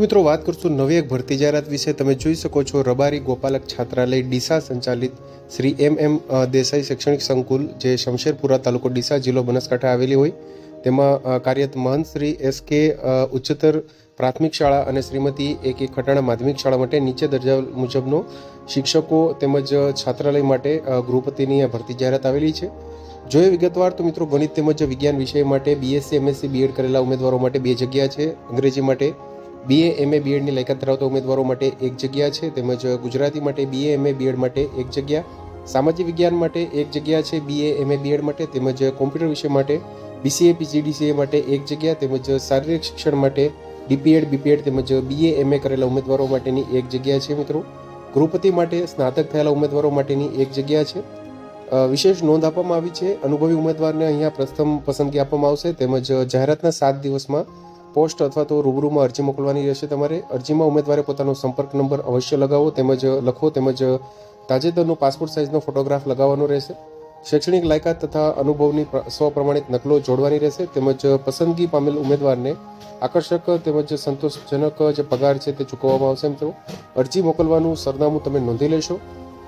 મિત્રો, વાત કરશું નવી એક ભરતી જાહેરાત વિશે. તમે જોઈ શકો છો, રબારી ગોપાલક છાત્રાલય ડીસા સંચાલિત શ્રી એમ એમ દેસાઈ શૈક્ષણિક સંકુલ, જે શમશેરપુરા તાલુકો ડીસા જિલ્લો બનાસકાંઠા આવેલી હોય. તેમાં કાર્યરત મહંત શ્રી એસ કે ઉચ્ચતર પ્રાથમિક શાળા અને શ્રીમતી એ કે ખટાણા માધ્યમિક શાળા માટે નીચે દરજા મુજબનો શિક્ષકો તેમજ છાત્રાલય માટે ગૃહપતિની ભરતી જાહેરાત આવેલી છે. જોઈએ વિગતવાર તો મિત્રો, ગણિત તેમજ વિજ્ઞાન વિષય માટે બીએસસી એમએસસી બીએડ કરેલા ઉમેદવારો માટે બે જગ્યા છે. અંગ્રેજી માટે બીએ, એમએ, બીએડની લાયકાત ધરાવતા ઉમેદવારો માટે એક જગ્યા છે તેમજ ગુજરાતી માટે બીએ, એમએ, બીએડ માટે એક જગ્યા. સામાજિક વિજ્ઞાન માટે એક જગ્યા છે બીએ, એમએ, બીએડ માટે તેમજ કોમ્પ્યુટર વિષય માટે બીસીએ, પીજીડીસીએ માટે એક જગ્યા તેમજ શારીરિક શિક્ષણ માટે ડીપીએડ, બીપીએડ તેમજ બીએ, એમએ કરેલા ઉમેદવારો માટેની એક જગ્યા છે મિત્રો. ગૃહપતિ માટે સ્નાતક થયેલા ઉમેદવારો માટેની એક જગ્યા છે. વિશેષ નોંધ આપવામાં આવી છે. અનુભવી ઉમેદવારને અહીંયા પ્રથમ પસંદગી આપવામાં આવશે તેમજ જાહેરાતના સાત દિવસમાં પોસ્ટ અથવા તો રૂબરૂમાં અરજી મોકલવાની રહેશે તમારે. અરજીમાં ઉમેદવારે પોતાનો સંપર્ક નંબર અવશ્ય લગાવો, તેમજ લખો, તેમજ તાજેતરનો પાસપોર્ટ સાઇઝનો ફોટોગ્રાફ લગાવવાનો રહેશે. શૈક્ષણિક લાયકાત તથા અનુભવની પ્ર- સ્વપ્રમાણિત નકલો જોડવાની રહેશે, તેમજ પસંદગી પામેલ ઉમેદવારને આકર્ષક તેમજ સંતોષજનક જે પગાર છે તે ચૂકવવામાં આવશે મિત્રો અરજી મોકલવાનું સરનામું તમે નોંધી લેશો.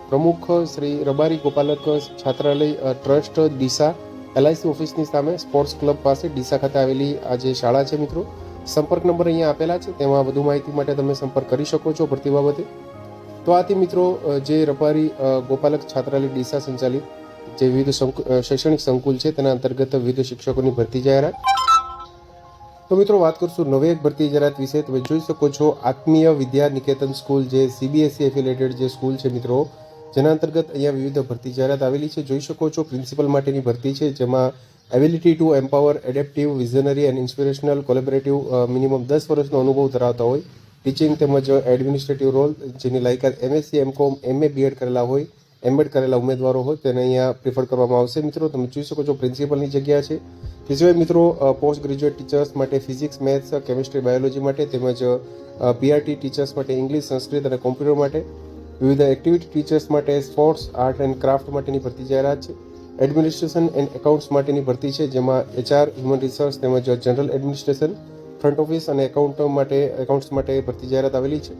પ્રમુખ શ્રી રબારી ગોપાલક છાત્રાલય ટ્રસ્ટ, ડીસા એલઆઈસી ઓફિસની સામે સ્પોર્ટ્સ ક્લબ પાસે ડીસા ખાતે આવેલી આ જે શાળા છે મિત્રો, સંપર્ક નંબર અહીંયા આપેલા છે. તેમાં વધુ માહિતી માટે તમે સંપર્ક કરી શકો છો ભરતી બાબતે. તો આથી મિત્રો જે રપારી ગોપાલક છાત્રાલય ડીસા સંચાલિત જે વિવિધ શૈક્ષણિક સંકુલ છે, તેના અંતર્ગત વિવિધ શિક્ષકોની ભરતી જાહેરાત. તો મિત્રો, વાત કરશું નવી એક ભરતી જાહેરાત વિશે. તમે જોઈ શકો છો, આત્મીય વિદ્યા નિકેતન સ્કૂલ જે સીબીએસઈ એફિલેટેડ જે સ્કૂલ છે મિત્રો જેના અંતર્ગત અહીંયા વિવિધ ભરતી જાહેરાત આવેલી છે. જોઈ શકો છો, પ્રિન્સિપલ માટેની ભરતી છે, જેમાં ability to empower adaptive visionary and inspirational collaborative minimum દસ વર્ષનો અનુભવ ધરાવતા હોય. ટીચિંગ તેમજ એડમિનિસ્ટ્રેટિવ રોલ જેની લાયકાત એમએસસી એમકોમ એમએ બીએડ કરેલા હોય એમએડ કરેલા ઉમેદવારો હોય, તેને અહીંયા પ્રિફર કરવામાં આવશે. મિત્રો, તમે જોઈ શકો છો, પ્રિન્સિપલની જગ્યા છે. તે સિવાય મિત્રો પોસ્ટ ગ્રેજ્યુએટ ટીચર્સ માટે ફિઝિક્સ મેથ્સ કેમિસ્ટ્રી બાયોલોજી માટે તેમજ પીઆરટી ટીચર્સ માટે ઇંગ્લિશ સંસ્કૃત અને કોમ્પ્યુટર માટે વિવિધ એક્ટિવિટી ટીચર્સ માટે સ્પોર્ટ્સ આર્ટ એન્ડ ક્રાફ્ટ માટેની ભરતી જાહેરાત છે. એડમિનિસ્ટ્રેશન એન્ડ એકાઉન્ટ્સ માટેની ભરતી છે, જેમાં એચઆર હ્યુમન રિસોર્સ તેમજ જનરલ એડમિનિસ્ટ્રેશન ફ્રન્ટ ઓફિસ અને એકાઉન્ટ માટે એકાઉન્ટ્સ માટે ભરતી જાહેરાત આવેલી છે.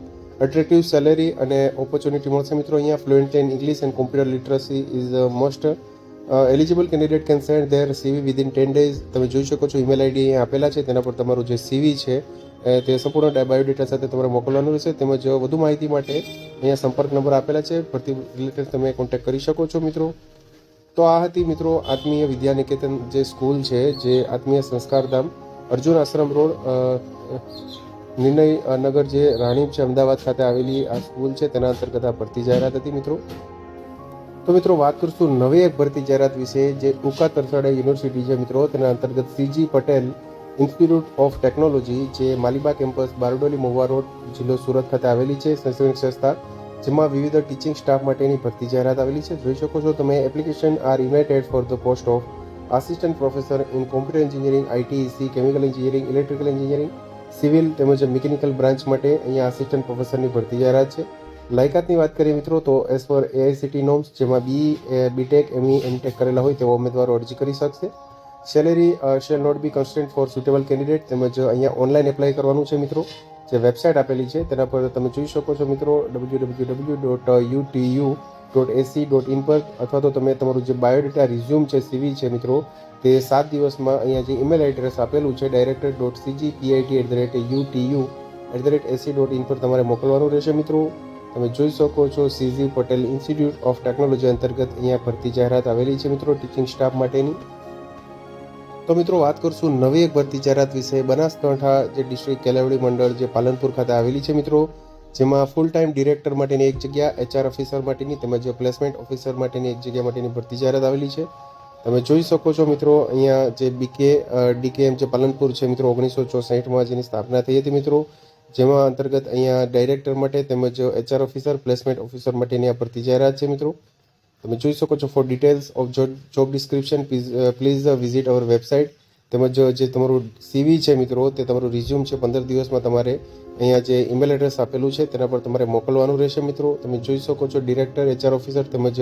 અટ્રેક્ટિવ સેલેરી અને ઓપોર્ચ્યુનિટી મળશે મિત્રો અહીંયા. Fluent in English and computer literacy is must eligible candidate can send their CV within ten days તમે જોઈ શકો છો ઈમેલ આઈડી અહીંયા આપેલા છે. તેના પર તમારું જે સીવી છે તે સંપૂર્ણ બાયોડેટા સાથે તમારે મોકલવાનું રહેશે. તેમજ વધુ માહિતી માટે અહીંયા સંપર્ક નંબર આપેલા છે. ભરતી રિલેટેડ તમે કોન્ટેક્ટ કરી શકો છો, મિત્રો. તો આ હતી, મિત્રો, આત્મીય વિદ્યા નિકેતન જે સ્કૂલ છે, જે આત્મીય સંસ્કારધામ અર્જુન આશ્રમ રોડ નિર્ણય નગર જે રાણીપ છે, અમદાવાદ ખાતે આવેલી આ સ્કૂલ છે. તેના અંતર્ગત આ ભરતી જાહેરાત હતી, મિત્રો. તો મિત્રો વાત કરશું નવી એક ભરતી જાહેરાત વિશે જે ઉકા તરસાડા યુનિવર્સિટી છે મિત્રો, તેના અંતર્ગત CG Patel institute of technology જે માલિબા કેમ્પસ, બારડોલી, મહુવા રોડ જિલ્લો સુરત ખાતે આવેલી છે, શૈક્ષણિક સંસ્થા, જેમાં વિવિધ ટીચિંગ સ્ટાફ માટેની ભરતી જાહેરાત આવેલી છે. જોઈ શકો છો તમે application are united for the post of assistant professor in computer engineering ITC chemical engineering electrical engineering civil તેમજ મિકેનિકલ બ્રાન્ચ માટે અહીંયા આસિસ્ટન્ટ પ્રોફેસરની ભરતી જાહેરાત છે. લાયકાતની વાત કરીએ મિત્રો, તો એઝ પર એઆઈસીટી નોમ્સ જેમાં બી બીટેક એમઈ એમટેક કરેલા હોય તેવા ઉમેદવારો અરજી કરી શકશે. Salary shall not be constant for suitable candidate તેમજ અહીંયા ઓનલાઈન એપ્લાય કરવાનું છે મિત્રો. જે વેબસાઇટ આપેલી છે, તેના પર તમે જોઈ શકો છો મિત્રો W W W dot UTU dot AC dot in પર, અથવા તો તમે તમારું જે બાયોડેટા રિઝ્યુમ છે સીવી છે મિત્રો, તે સાત દિવસમાં અહીંયા જે ઈમેલ એડ્રેસ આપેલું છે director dot CG PIT at the rate UTU at the rate AC dot in પર તમારે મોકલવાનું રહેશે મિત્રો. તમે જોઈ શકો છો CG Patel institute of technology અંતર્ગત અહીંયા ભરતી જાહેરાત આવેલી છે મિત્રો ટીચિંગ સ્ટાફ માટેની. તો મિત્રો વાત કરશું નવી એક ભરતી જાહેરાત વિશે. બનાસકાંઠા જે ડિસ્ટ્રિક્ટ કેલાવડી મંડળ જે પાલનપુર ખાતે આવેલી છે મિત્રો, જેમાં ફૂલ ટાઈમ ડિરેક્ટર માટેની એક જગ્યા એચઆર ઓફિસર માટેની તેમજ પ્લેસમેન્ટ ઓફિસર માટેની એક જગ્યા માટેની ભરતી જાહેરાત આવેલી છે. તમે જોઈ શકો છો મિત્રો અહીંયા જે બીકે ડીકેએમ જે પાલનપુર છે મિત્રો, ઓગણીસો ચોસઠમાં જેની સ્થાપના થઈ હતી મિત્રો જેમાં અંતર્ગત અહીંયા ડાયરેક્ટર માટે તેમજ એચઆર ઓફિસર પ્લેસમેન્ટ ઓફિસર માટેની આ ભરતી જાહેરાત છે મિત્રો. તમે જોઈ શકો છો for details of job description please visit our website તેમજ જે તમારું સીવી છે મિત્રો, તે તમારું રિઝ્યુમ છે પંદર દિવસમાં તમારે અહીંયા જે ઈમેલ એડ્રેસ આપેલું છે, તેના પર તમારે મોકલવાનું રહેશે મિત્રો. તમે જોઈ શકો છો ડિરેક્ટર એચઆર ઓફિસર તેમજ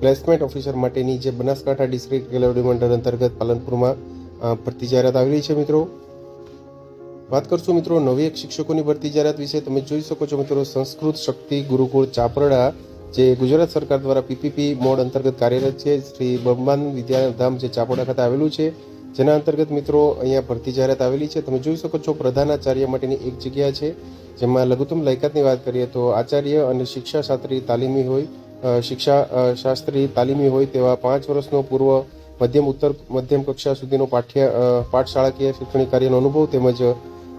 પ્લેસમેન્ટ ઓફિસર માટેની જે બનાસકાંઠા ડિસ્ટ્રિક્ટ મંડળ અંતર્ગત પાલનપુરમાં ભરતી જાહેરાત આવેલી છે મિત્રો. વાત કરશું મિત્રો, નવી એક શિક્ષકોની ભરતી જાહેરાત વિશે. તમે જોઈ શકો છો મિત્રો, સંસ્કૃત શક્તિ ગુરુકુળ ચાપરડા, જે ગુજરાત સરકાર દ્વારા પીપીપી મોડ અંતર્ગત કાર્યરત છે. શ્રી બ્રહ્માન વિદ્યાધામ જે ચાપોડા ખાતે આવેલું છે, જેના અંતર્ગત મિત્રો અહીંયા ભરતી જાહેરાત આવેલી છે. તમે જોઈ શકો છો, પ્રધાનાચાર્ય માટેની એક જગ્યા છે, જેમાં લઘુત્તમ લાયકાતની વાત કરીએ તો આચાર્ય અને શિક્ષા શાસ્ત્રી તાલીમી હોય શિક્ષા શાસ્ત્રી તાલીમી હોય તેવા પાંચ વર્ષનો પૂર્વ મધ્યમ, ઉત્તર મધ્યમ કક્ષા સુધીનો પાઠ્ય પાઠશાળાકીય શૈક્ષણિક કાર્યનો અનુભવ તેમજ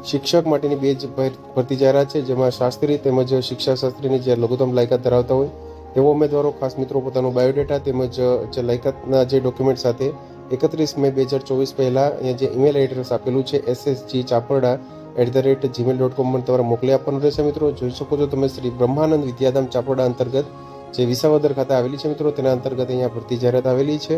શિક્ષક માટેની બે જ ભરતી જાહેરાત છે, જેમાં શાસ્ત્રી તેમજ શિક્ષાશાસ્ત્રીની જે લઘુત્તમ લાયકાત ધરાવતા હોય તેવો ઉમેદવારો, ખાસ મિત્રો, પોતાનો બાયોડેટા તેમજ જે લાયકાતના જે ડોક્યુમેન્ટ સાથે એકત્રીસ મે બે હજાર ચોવીસ પહેલાં અહીંયા જે ઈમેલ એડ્રેસ આપેલું છે, SSG Chaparda at the rate Gmail dot com પર તમારે મોકલી આપવાનું રહેશે, મિત્રો. જોઈ શકો છો તમે શ્રી બ્રહ્માનંદ વિદ્યાધામ ચાપરડા અંતર્ગત જે વિસાવદર ખાતે આવેલી છે, મિત્રો, તેના અંતર્ગત અહીંયા ભરતી જાહેરાત આવેલી છે.